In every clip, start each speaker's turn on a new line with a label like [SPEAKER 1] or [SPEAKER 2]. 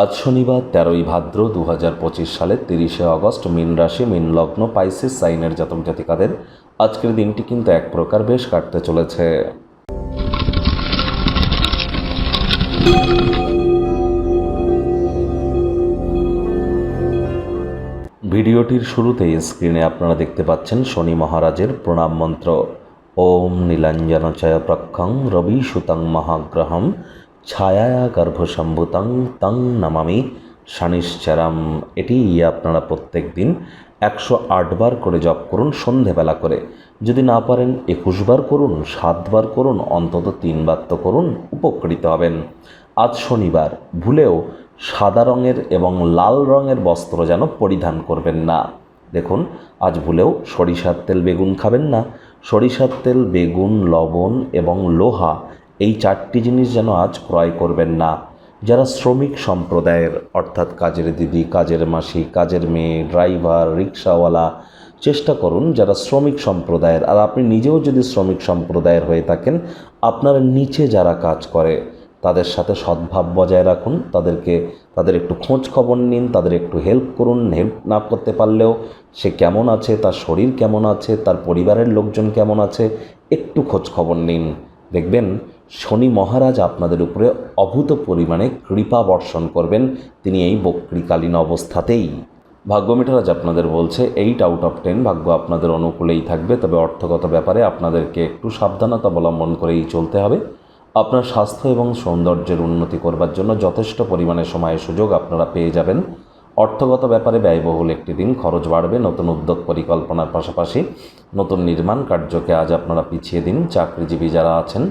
[SPEAKER 1] আজ শনিবার, তেরোই ভাদ্র দু হাজার পঁচিশ সালের তিরিশে অগস্ট মিন রাশি, মিন লগ্ন, পাইসিস সাইনের জাতক জাতিকাদের আজকের দিনটি কিন্তু এক প্রকার বেশ কাটতে চলেছে। ভিডিওটির শুরুতেই স্ক্রিনে আপনারা দেখতে পাচ্ছেন শনি মহারাজের প্রণাম মন্ত্র। ওম নীলাঞ্জনচয় প্রক্ষং রবি সুতং মহাগ্রহম। ছায়া গর্ভসম্ভূতং তং নামামি শনিশ্চরম। এটি আপনারা প্রত্যেক দিন একশো আটবার করে জপ করুন সন্ধেবেলা করে। যদি না পারেন একুশবার করুন সাতবার করুন, অন্তত তিনবার তো করুন, উপকৃত হবেন। আজ শনিবার, ভুলেও সাদা রঙের এবং লাল রঙের বস্ত্র যেন পরিধান করবেন না। দেখুন, আজ ভুলেও সরিষার তেল বেগুন খাবেন না। সরিষার তেল বেগুন, লবণ এবং লোহা এই চারটি জিনিস যেন আজ ক্রয় করবেন না, যারা শ্রমিক সম্প্রদায়ের, অর্থাৎ কাজের দিদি, কাজের মাসি, কাজের মেয়ে, ড্রাইভার, রিক্সাওয়ালা, চেষ্টা করুন যারা শ্রমিক সম্প্রদায়ের। আর আপনি নিজেও যদি শ্রমিক সম্প্রদায়ের হয়ে থাকেন, আপনার নিচে যারা কাজ করে, তাদের সাথে সদ্ভাব বজায় রাখুন। তাদেরকে, তাদের একটু খোঁজ খবর নিন, তাদের একটু হেল্প করুন। হেল্প না করতে পারলেও সে কেমন আছে, তার শরীর কেমন আছে, তার পরিবারের লোকজন কেমন আছে, একটু খোঁজ খবর নিন। দেখবেন শনি মহারাজ আপনাদের উপরে অভূত পরিমাণে কৃপা বর্ষণ করবেন। তিনি এই বক্রিকালীন অবস্থাতেই। ভাগ্যমিটার আজ আপনাদের বলছে এইট আউট অফ টেন ভাগ্য আপনাদের অনুকূলেই থাকবে। তবে অর্থগত ব্যাপারে আপনাদেরকে একটু সাবধানতা অবলম্বন করেই চলতে হবে। আপনার স্বাস্থ্য এবং সৌন্দর্যের উন্নতি করবার জন্য যথেষ্ট পরিমাণে সময় সুযোগ আপনারা পেয়ে যাবেন। অর্থগত ব্যাপারে ব্যয়বহুল একটি দিন, খরচ বাড়বে। নতুন উদ্যোগ পরিকল্পনার পাশাপাশি নতুন নির্মাণ কার্যকে আজ আপনারা পিছিয়ে দিন। চাকরিজীবী যারা আছেন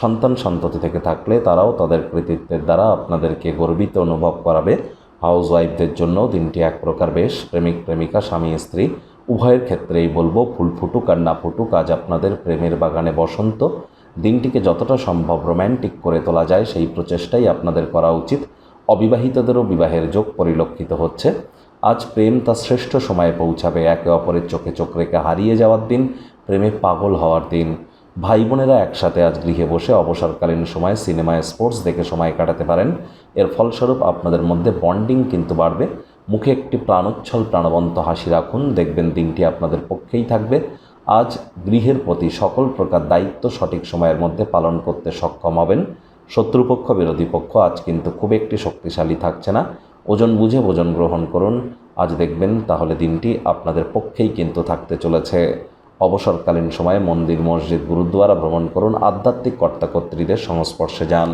[SPEAKER 1] সন্তান সন্ততি থেকে থাকলে তারাও তাদের কৃতিত্বের দ্বারা আপনাদেরকে গর্বিত অনুভব করাবে। হাউস ওয়াইফদের জন্য দিনটি এক প্রকার বেশ প্রেমিক প্রেমিকা, স্বামী, স্ত্রী, উভয়ের ক্ষেত্রেই বলব, ফুল ফুটুক আর না ফুটুক, আজ আপনাদের প্রেমের বাগানে বসন্ত। দিনটিকে যতটা সম্ভব রোম্যান্টিক করে তোলা যায়, সেই প্রচেষ্টাই আপনাদের করা উচিত। অবিবাহিতদেরও বিবাহের যোগ পরিলক্ষিত হচ্ছে। আজ প্রেম তার শ্রেষ্ঠ সময়ে পৌঁছাবে, একে অপরের চোখে চোখ রেখে হারিয়ে যাওয়ার দিন, প্রেমে পাগল হওয়ার দিন। ভাই বোনেরা একসাথে আজ গৃহে বসে অবসরকালীন সময় সিনেমায় স্পোর্টস দেখে সময় কাটাতে পারেন। এর ফলস্বরূপ আপনাদের মধ্যে বন্ডিং কিন্তু বাড়বে। মুখে একটি প্রাণোচ্ছল, প্রাণবন্ত হাসি রাখুন। দেখবেন দিনটি আপনাদের পক্ষেই থাকবে। আজ গৃহের প্রতি সকল প্রকার দায়িত্ব সঠিক সময়ের মধ্যে পালন করতে সক্ষম হবেন। শত্রুপক্ষ, বিরোধী পক্ষ, আজ কিন্তু খুব একটি শক্তিশালী থাকছে না। ওজন বুঝে ভোজন গ্রহণ করুন। আজ দেখবেন তাহলে দিনটি আপনাদের পক্ষেই কিন্তু থাকতে চলেছে। অবসরকালীন সময়ে মন্দির মসজিদ গুরুদ্বারা ভ্রমণ করুন। আধ্যাত্মিক কর্তাকর্ত্রীদের সংস্পর্শে যান।